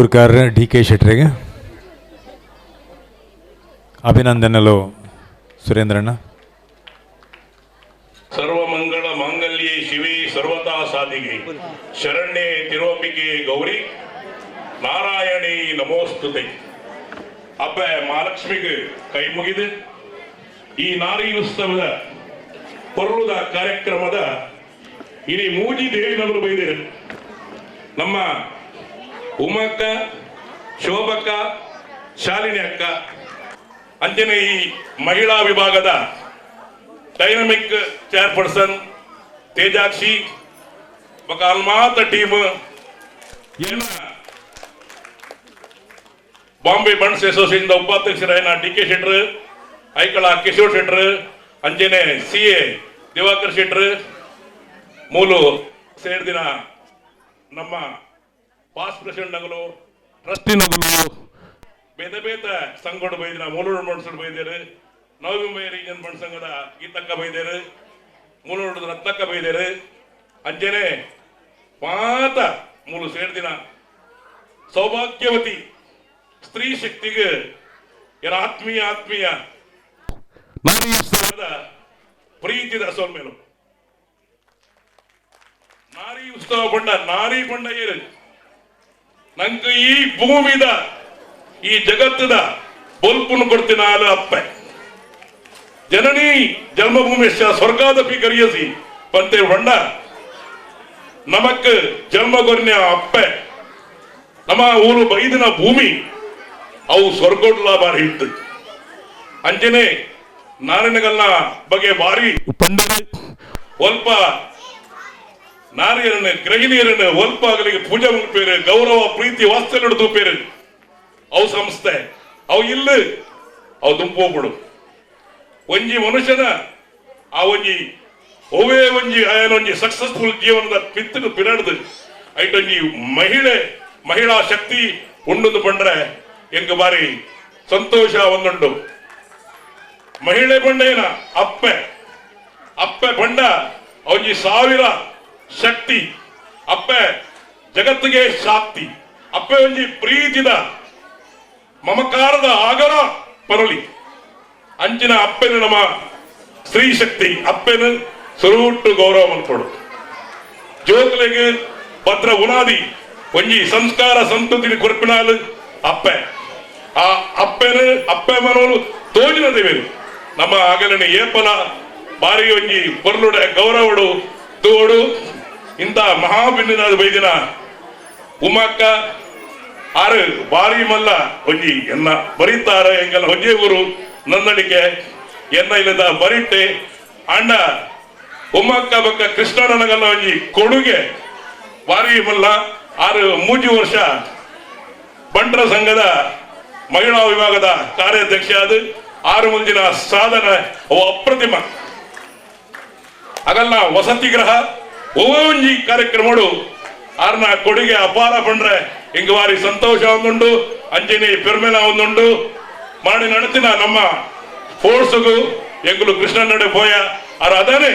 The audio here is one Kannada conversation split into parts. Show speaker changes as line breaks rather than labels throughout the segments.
ತುಕೂರ್ಕರ್ ಡಿ ಕೆ ಶೆಟ್ರಿಗೆ. ಅಭಿನಂದನೆಗಳು, ಸುರೇಂದ್ರಣ್ಣ.
ಸರ್ವಮಂಗಳ ಮಾಂಗಲ್ಯೆ ಶಿವೆ ಸರ್ವತಾ ಸಾಧಿಗೆ. ಶರಣ್ಯೆ ತಿರುವಂಬಿಕೆ ಗೌರಿ. ನಾರಾಯಣಿ ನಮೋಸ್ತುತೆ. ಅಪ್ಪ ಮಹಾಲಕ್ಷ್ಮಿಗೆ ಕೈ ಮುಗಿದು. ಈ ನಾರಿ ಉತ್ಸವದ ಪೊರ್ಲುದ ಕಾರ್ಯಕ್ರಮದ ಇನಿ ಮೂಜಿ ದೇವಿನವರು ಬೈದಿರು ನಮ್ಮ ಉಮಕ್ಕ ಶೋಭಕ್ಕ ಶಾಲಿನಿ ಅಕ್ಕ ಅಂಜನೆ ಈ ಮಹಿಳಾ ವಿಭಾಗದ ಡೈನಮಿಕ್ ಚೇರ್ಪರ್ಸನ್ ತೇಜಾಕ್ಷಿ ఒక అల్మాత టీమ్ ఈయన Bombay ಬಣ್ಸ್ association ಉಪಾಧ್ಯಕ್ಷರಾಯನ D K Shettar Aikala Kishore Shettar Anjane C A Diwakar ಶೆಟ್ರ್ ಮೂಲು ಸೇರಿದಿನ ನಮ್ಮ ಪಾಸ್ ಪ್ರೆಸಿಡೆಂಟ್ ನಗಲು, ಟ್ರಸ್ಟಿ ನಗಲು, ಬೇತೆ ಬೇತೆ ಸಂಘಗಳು ಬೈದಿರ ಮೂಲೂರು ಮನ್ಸರು ಬೈದೇರು ನವಮುಂಬೈ ರೀಜನ್ ಬಣ್ ಸಂಘದ ಗೀತಕ್ಕ ಬೈದೇರು ಮೂಲೂರು ರತ್ನಕ್ಕ ಬೈದೇರು ಅಂಜನೆ ಪಾತ ಮೂಲು ಸೇರ್ದಿನ ಸೌಭಾಗ್ಯವತಿ, ಸ್ತ್ರೀ ಶಕ್ತಿಗೆ ಯಾರ ಆತ್ಮೀಯ ಆತ್ಮೀಯ ನಾರಿ ಉತ್ಸವದ ಪ್ರೀತಿದ ಸೋಲ್ಮೇಲು ನಾರಿ ಉತ್ಸವ ಬಂಡ ನಾರಿ ಬಂಡ ಏರು. ನಂಗೆ ಈ ಭೂಮಿದ ಈ ಜಗತ್ತದ ಬಲ್ಪನ್ನು ಕೊಡ್ತೀನ ಅಪ್ಪ. ಜನನಿ ಜನ್ಮಭೂಮಿ ಸ್ವರ್ಗಾದಪಿ ಕರಿಯಸಿ. ಪಂತೆ ಹೊಂಡ ನಮಕ್ ಜನ್ಮ ಕೊರನೆ ಅಪ್ಪೆ. ನಮ್ಮ ಊರು ಬೈದಿನ ಭೂಮಿ ಅವು ಸ್ವರ್ಗೋಡ್ಲ ಬಾರಿ ಇತ್ತು. ಅಂಜನೆ ನಾರಾಯಣಗಲ್ನ ಬಗ್ಗೆ ಬಾರಿ. ಪಂಡರು ಸ್ವಲ್ಪ ನಾರಿಯರನ್ನು ಗೃಹಿಣಿಯರನ್ನು ಒಲ್ಪ ಆಗಲಿಗೆ ಪೂಜೆ ಮುಗಿಪೇರು, ಗೌರವ, ಪ್ರೀತಿ, ವಾತ್ಸಲ್ಯ ತೂಪೇರು ಅವು ಸಂಸ್ಥೆ. ಅವು ಇಲ್ಲ, ಅವು ದುಂಪೋಗ್ಬಿಡು ಒಂಜಿ ಮನುಷ್ಯನ, ಆ ಒಂಜಿ ಒವೇ ಒಂಜಿ ಆಯನ ಒಂಜಿ ಸಕ್ಸಸ್ಫುಲ್ ಜೀವನದ ಪಿತ್ತನು ಪಿರಾಡ್ದು. ಐಟೊಂಜಿ ಮಹಿಳೆ, ಮಹಿಳಾ ಶಕ್ತಿ ಉಂಡುದು ಬಂಡ್ರೆ ಎಂಗ ಬಾರಿ ಸಂತೋಷ ಒಂದುಂಡು ಮಹಿಳೆ ಬಂಡೇನ ಅಪ್ಪೆ. ಅಪ್ಪೆ ಬಂಡ ಒಂಜಿ ಸಾವಿರ ಶಕ್ತಿ, ಅಪ್ಪೆ, ಜಗತ್ತಿಗೆ ಶಾಕ್ತಿ ಅಪ್ಪೆ ಒಂಜಿ ಪ್ರೀತಿದ, ಮಮಕಾರದ ಆಗರ ಪರಲಿ. ಅಂಚಿನ ಅಪ್ಪೆನ ನಮ್ಮ ಸ್ತ್ರೀ ಶಕ್ತಿ, ಅಪ್ಪೆನ ಸುರುಟ್ಟು ಗೌರವ ಮಲ್ಪಡು ಜೋಕಲೆಗೆ ಭದ್ರ ಉನಾದಿ, ಒಂಜಿ ಸಂಸ್ಕಾರ ಸಂತತಿ ಕೊರ್ಪಿನಾಲು ಅಪ್ಪೆ. ಆ ಅಪ್ಪೆನ, ಅಪ್ಪೆ ಮನೋಲು ತೋಜಿನ ದೇವೇನು. ನಮ್ಮ ಆಗಲಿನ ಏಪಲ, ಬಾರಿ ಒಂಜಿ ಪೊರ್ಲುಡೆ ಗೌರವಡು, ತೋಡು. ಇಂಥ ಮಹಾಭಿನ್ನದ ಬೈದಿನ ಉಮಕ್ಕ ಆರು ಬಾರಿ ಮಲ್ಲ ಒಂಜಿ ಎನ್ನ ಬರೀತಾರ ಎಂಗಲ ಹೊಂಜೆ ಊರು ನನ್ನಡಿಕೆ ಎನ್ನ ಇಲ್ಲದ ಬರಿಟ್ಟೆ ಅಣ್ಣ ಉಮ್ಮಕ್ಕ ಬಕ್ಕ ಕೃಷ್ಣನಗಲ್ಲ ಒಂಜಿ ಕೊಡುಗೆ ಬಾರಿ ಮಲ್ಲ. ಆರು ಮೂಜಿ ವರ್ಷ ಬಂಟ್ರ ಸಂಘದ ಮಹಿಳಾ ವಿಭಾಗದ ಕಾರ್ಯಾಧ್ಯಕ್ಷ ಅದು ಆರು ಮುಂದಿನ ಸಾಧನೆ ಅವು ಅಪ್ರತಿಮ. ಅಗಲ್ಲ ವಸತಿ ಗ್ರಹ ಒಂಜಿ ಕಾರ್ಯಕ್ರಮಗಳು ಅರ್ನ ಕೊಡುಗೆ ಅಪಾರ ಪಂಡ್ರೆ. ಹಿಂಗ ವಾರಿ ಸಂತೋಷ ಒಂದುಂಡು ಅಂಜನಿ ಪೆರ್ಮೆಲ ಒಂದುಂಡು ಮಾಡಿ ನಡತಿನ ನಮ್ಮ ಫೋರ್ಸ್ಗು ಎಂಗುಲು ಕೃಷ್ಣ ನಡೆ ಪೋಯ. ಅರ ಅದಾನೆ.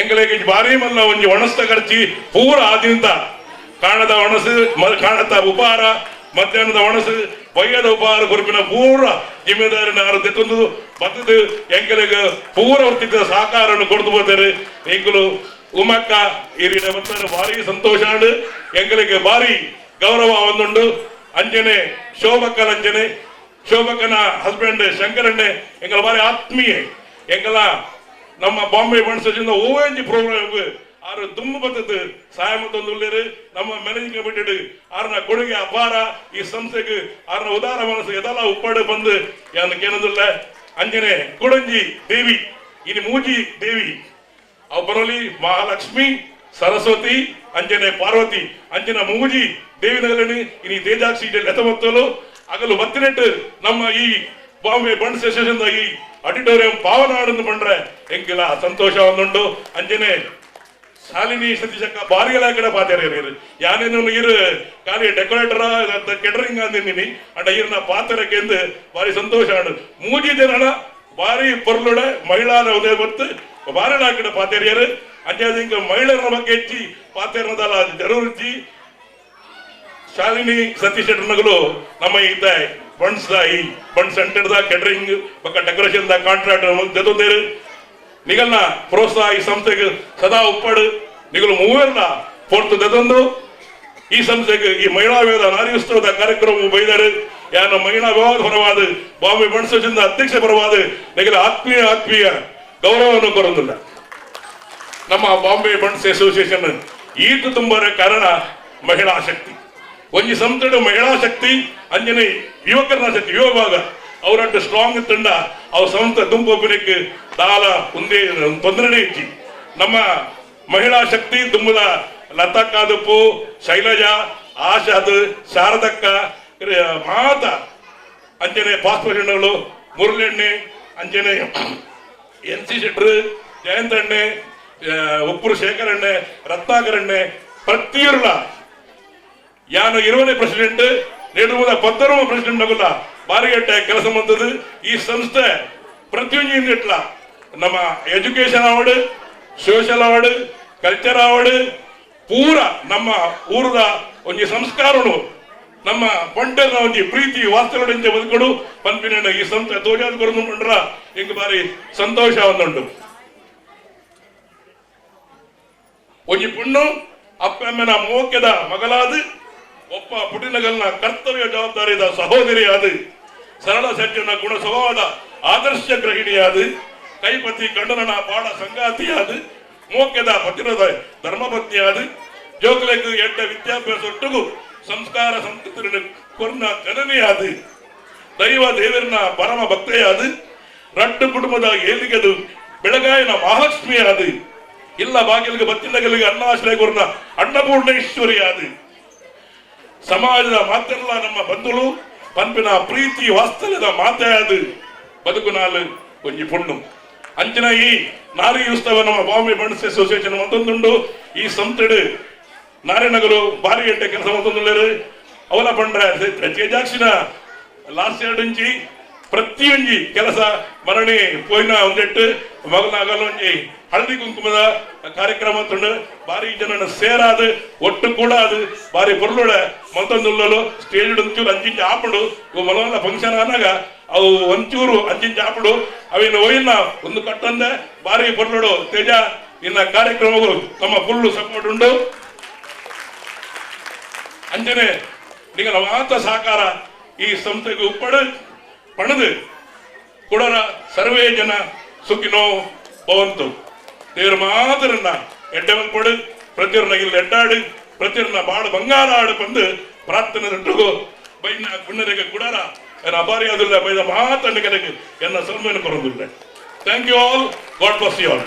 ಎಂಗಳಿಗೆ ಬಾರಿ ಮಲ್ಲ ಒಂಜಿ ಒಣಸ್ತ ಖರ್ಚಿ ಪೂರ ಆದಿಂತ. ಕಾಣದ ಒಣಸು ಕಾಣದ ಉಪಹಾರ ಮಧ್ಯಾಹ್ನದ ಒಣಸು ಬಯ್ಯದ ಉಪಹಾರ ಗುರುಪಿನ ಪೂರ ಜಿಮ್ಮೆದಾರಿನ ಆರು ತೆತ್ತೊಂದು ಬತ್ತದು ಎಂಗಲಿಗೆ ಪೂರ ವರ್ತಿದ್ದ ಸಹಕಾರವನ್ನು ಕೊಡ್ದು ಬರ್ತಾರೆ ಎಂಕುಲು ಉಮಕ್ಕ ಹಿರಿಯ ಬರ್ತಾರೆ ಭಾರಿ ಸಂತೋಷ ಉಂಡು ಎಂಗಳಿಗೆ ಭಾರಿ ಗೌರವ ಒಂದುಂಡು ಅಂಜನೆ ಶೋಭಕ್ಕನ ಅಂಜನೆ ಶೋಭಕ್ಕನ ಹಸ್ಬೆಂಡ್ ಶಂಕರಣ್ಣೆ ಎಂಗಳ ಭಾರಿ ಆತ್ಮೀಯ ಎಂಗಲ ನಮ್ಮ ಬಾಂಬೆ ಬಣ್ಸದಿಂದ ಓವೆಂಜಿ ಪ್ರೋಗ್ರಾಮ್ ಆರು ದುಮ್ಮು ಬತ್ತದು ಸಹಾಯ ಮತ್ತೊಂದು ಉಳ್ಳೇರು ನಮ್ಮ ಮ್ಯಾನೇಜಿಂಗ್ ಕಮಿಟಿ ಆರ್ನ ಕೊಡುಗೆ ಅಪಾರ ಈ ಸಂಸ್ಥೆಗೆ ಆರ್ನ ಉದಾರ ಮನಸ್ಸು ಎದಲ ಉಪ್ಪಾಡು ಬಂದು ಏನಕ್ಕೆನದಿಲ್ಲ ಅಂಜನೆ ಕುಡಂಜಿ ದೇವಿ ಇನಿ ಮೂಜಿ ದೇವಿ ಅವು ಬರಲಿ, ಮಹಾಲಕ್ಷ್ಮಿ, ಸರಸ್ವತಿ, ಅಂಜನೆ ಪಾರ್ವತಿ, ಅಂಜನ ಮೂಜಿ ದೇವಿನಗರಣಿ ಇನಿ ತೇಜಾಕ್ಷಿ ಎತ್ತಮತ್ತಲು ಅಗಲು ಮತ್ತಿನೆಟ್ಟು ನಮ್ಮ ಈ ಬಾಂಬೆ ಬಂಡ್ ಸೆಷನ್ ಈ ಆಡಿಟೋರಿಯಂ ಪಾವನಾಡನ್ನು ಬಂಡ್ರೆ ಹೆಂಗಿಲ್ಲ ಸಂತೋಷ ಒಂದುಂಡು ಅಂಜನೆ, ಶಾಲಿನಿ ಸತೀಶಕ್ಕ ಬಾರಿಗಳ ಕಡೆ ಪಾತೆರ ಯಾನೇನು ಇರು, ಖಾಲಿ ಡೆಕೋರೇಟರ್ ಕೆಟರಿಂಗ್ ಅಂದಿನಿ ಅಂಡ ಇರ್ನ ಪಾತೆರಕ್ಕೆ ಬಾರಿ ಸಂತೋಷ ಆಡು ಮೂಜಿ ದಿನ ಬಾರಿ ಪೊರ್ಲುಡೆ ಮಹಿಳಾದ ಉದಯ ಬತ್ತು ಕಡೆ ಪಾತೆರಿಯರು ಅಂಜಾದ ಹಿಂಗ ಮಹಿಳೆಯರ ಬಗ್ಗೆ ಹೆಚ್ಚಿ ಪಾತೆರದಲ್ಲ ಜರೂರಿಚ್ಚಿ ಶಾಲಿನಿ ಸತೀಶ್ ಶೆಟ್ಟರ್ನಗಳು ನಮ್ಮ ಇದ್ದ ಫಂಡ್ಸ್ ಈ ಫಂಡ್ ಸೆಂಟರ್ ದ ಕೆಟರಿಂಗ್ ಬಕ್ಕ ಡೆಕೋರೇಷನ್ ದ ಕಾಂಟ್ರಾಕ್ಟ್ ಜೊತೆ ನಿಗಲ್ನ ಪ್ರೋತ್ಸಾಹ ಈ ಸಂಸ್ಥೆಗೆ ಸದಾ ಉಪ್ಪಡು. ನಿಗಲು ಮೂವರ್ನ ಫೋರ್ತ್ ದೆದೊಂದು ಈ ಸಂಸ್ಥೆಗೆ ಈ ಮಹಿಳಾ ವಿವಾದ ನಾರಿ ಉತ್ಸವದ ಕಾರ್ಯಕ್ರಮ ಬೈದರು. ಯಾನ ಮಹಿಳಾ ವಿವಾದ ಪರವಾದ ಬಾಂಬೆ ಬಣಸದಿಂದ ಅಧ್ಯಕ್ಷ ಪರವಾದ ನಿಗಲ ಆತ್ಮೀಯ ಆತ್ಮೀಯ ಗೌರವವನ್ನು ಕೊಡೋದಿಲ್ಲ ನಮ್ಮ ಬಾಂಬೆ ಬಂಡ್ಸ್ ಅಸೋಸಿಯೇಷನ್ ಈಟು ತುಂಬರ ಕಾರಣ ಮಹಿಳಾ ಶಕ್ತಿ. ಒಂಜಿ ಸಂಸ್ಥೆ ಮಹಿಳಾ ಶಕ್ತಿ, ಅಂಜನೆ ಯುವಕರನ ಶಕ್ತಿ. ಯುವ ಭಾಗ ಅವರಂಟು ಸ್ಟ್ರಾಂಗ್ ತಂಡ ಅವ್ರ ಸಂಸ್ಥೆ ದುಂಪೊಬ್ಬನಿಗೆ ದಾಲ ಒಂದೇ, ತೊಂದರೆ ಇಚ್ಚಿ ನಮ್ಮ ಮಹಿಳಾ ಶಕ್ತಿ ತುಂಬದ ಲತಾ ಕಾದಪ್ಪು, ಶೈಲಜಾ, ಆಶಾದ್, ಶಾರದಕ್ಕ ಮಾತ ಅಂಜನೆ ಪಾಸ್ಪೋಷನ್ಗಳು ಮುರಳೆಣ್ಣೆ, ಅಂಜನೆ ಎನ್ ಸಿ ಶೆಟ್ರು ಜಯಂತಣ್ಣೆ ಉಪ್ಪುರು ಶೇಖರಣ್ಣೆ ರತ್ನಾಕರಣ್ಣೆ ಪ್ರತಿಯೊರ್ಲ. ಯಾನು ಇರುವನೇ ಪ್ರೆಸಿಡೆಂಟ್ ನೇಡುವುದ ಪತ್ತರವ ಪ್ರೆಸಿಡೆಂಟ್ ಆಗುಲ್ಲ ಬಾರಿಗೆಟ್ಟ ಕೆಲಸ ಮಂತದ್ದು ಈ ಸಂಸ್ಥೆ ಪ್ರತಿಯೊಂದು ಇಟ್ಲ. ನಮ್ಮ education award social award culture award ಪೂರ ನಮ್ಮ ಊರದ ಒಂದು ಸಂಸ್ಕಾರನು. ನಮ್ಮ ಪಂಡನ ಒಂಜಿ ಪ್ರೀತಿ ವಾಸ್ತವಗಳಿಂದ ಬದುಕೊಡು. ಪಂಪಿನ ಈ ಸಂತ ತೋಜಾದ ಕೊರದು ಇಂಕ ಬಾರಿ ಸಂತೋಷ ಒಂದುಂಟು. ಒಂಜಿ ಪುಣ್ಣು, ಅಪ್ಪಮ್ಮನ ಮೋಕ್ಯದ ಮಗಲಾದ ಒಪ್ಪ ಪುಟಿನಗಲ್ನ ಕರ್ತವ್ಯ ಜವಾಬ್ದಾರಿದ ಸಹೋದರಿಯಾದ ಸರಳ ಸಜ್ಜನ ಗುಣ ಸ್ವಭಾವದ ಆದರ್ಶ ಗ್ರಹಿಣಿಯಾದ ಕೈಪತಿ ಕಂಡನನ ಬಾಳ ಸಂಗಾತಿಯಾದ ಮೋಕ್ಯದ ಪತಿರದ ಧರ್ಮಪತ್ನಿಯಾದ ಜೋಕ್ಲೆಗ್ ಎಡ್ಡ ವಿದ್ಯಾಭ್ಯಾಸ ಒಟ್ಟುಗು ಸಂಸ್ಕಾರ ಸಂಸ್ಕೃತಿ ಕೊರ್ನ ಜನನಿಯಾದು. ದೈವ ದೇವರನ ಪರಮ ಭಕ್ತೆಯಾದು. ರಟ್ಟು ಕುಟುಂಬದ ಏಲಿಗದು ಬೆಳಗಾಯನ ಮಹಾಲಕ್ಷ್ಮಿಯಾದು. ಇಲ್ಲ ಬಾಗಿಲಿಗೆ ಬತ್ತಿನಗಲಿಗೆ ಅನ್ನಾಶ್ರಯ ಕೊರ್ನ ಅನ್ನಪೂರ್ಣೇಶ್ವರಿಯಾದು ಸಮಾಜದ ಮಾತೆಲ್ಲ ನಮ್ಮ ಬಂಧುಗಳು ಪಂಪಿನ ಪ್ರೀತಿ ವಾಸ್ತವ್ಯದ ಮಾತೆಯಾದು. ಬದುಕು ನಾಲ್ ಒಂಜಿ ಪುಣ್ಣು. ಅಂಚಿನ ಈ ನಾರಿ ಉತ್ಸವ ನಮ್ಮ ಬಾಂಬೆ ಬಣ್ಸ್ ಅಸೋಸಿಯೇಷನ್ ಮತ್ತೊಂದುಂಡು ಈ ಸಂಸ್ಥೆಡು ನಾರಿನಗರು ಬಾರಿ ಗಂಟೆ ಕೆಲಸ ಮಾಡ್ತಾರೆ ಅವಲ ಪಂಡ್ರ ತೇಜಾಕ್ಷಿನ ಲಾಸ್ಟ್ ಇಯರ್ ಪ್ರತಿ ಪ್ರತಿಯೊಂಜಿ ಕೆಲಸ ಮರಣಿ ಪೋಯಿನ ಒಂದೆಟ್ಟು ಮಗನ ಆಗಲ್ಲ ಒಂಜಿ ಹಳದಿ ಕುಂಕುಮದ ಕಾರ್ಯಕ್ರಮ ತುಂಡು ಬಾರಿ ಜನನ ಸೇರಾದ, ಒಟ್ಟು ಕೂಡ ಅದು ಬಾರಿ ಪೊರ್ಲುಡ ಮತ್ತೊಂದುಲ್ಲಲು ಸ್ಟೇಜ್ ಒಂಚೂರು ಅಂಚಿಂಚ ಆಪಡು ಮಲವಲ್ಲ ಫಂಕ್ಷನ್ ಆನಾಗ ಅವು ಒಂಚೂರು ಅಂಚಿಂಚ ಆಪಡು ಅವಿನ ಒಯ್ನ ಒಂದು ಕಟ್ಟಂದೆ ಬಾರಿ ಪೊರ್ಲುಡು ತೇಜ ಇನ್ನ ಕಾರ್ಯಕ್ರಮಗಳು ತಮ್ಮ ಫುಲ್ಲು ಸಪೋರ್ಟ್ ಉಂಟು ಅಂಜನೆ ನಿಮಗೆ ಮಾತ ಸಹಕಾರ ಈ ಸಂಸ್ಥೆಗೂ ಪಡ ಪಣದು. ಕೊಡರ ಸರ್ವೇ ಜನ ಸುಖಿನೋ ಭವಂತು. ದೇವ್ರ ಮಾತರನ್ನ ಎಡ್ಡೆ ಕೊಡು ಪ್ರತಿಯೊರ್ನ ಇಲ್ಲಿ ಎಡ್ಡಾಡು ಪ್ರತಿಯೊರ್ನ ಬಾಳ ಬಂಗಾರ ಆಡು ಬಂದು ಪ್ರಾರ್ಥನೆ ನಟ್ಟುಗು ಬೈನ ಗುಣ್ಣರಿಗೆ ಕುಡರ ಅಪಾರಿ ಅಪಾರಿಯಾದಿಲ್ಲ ಬೈದ ಮಾತನ್ನ ಕಡೆಗೆ ಎನ್ನ ಸನ್ಮಾನ ಕೊರೋದಿಲ್ಲ. Thank you all god bless you all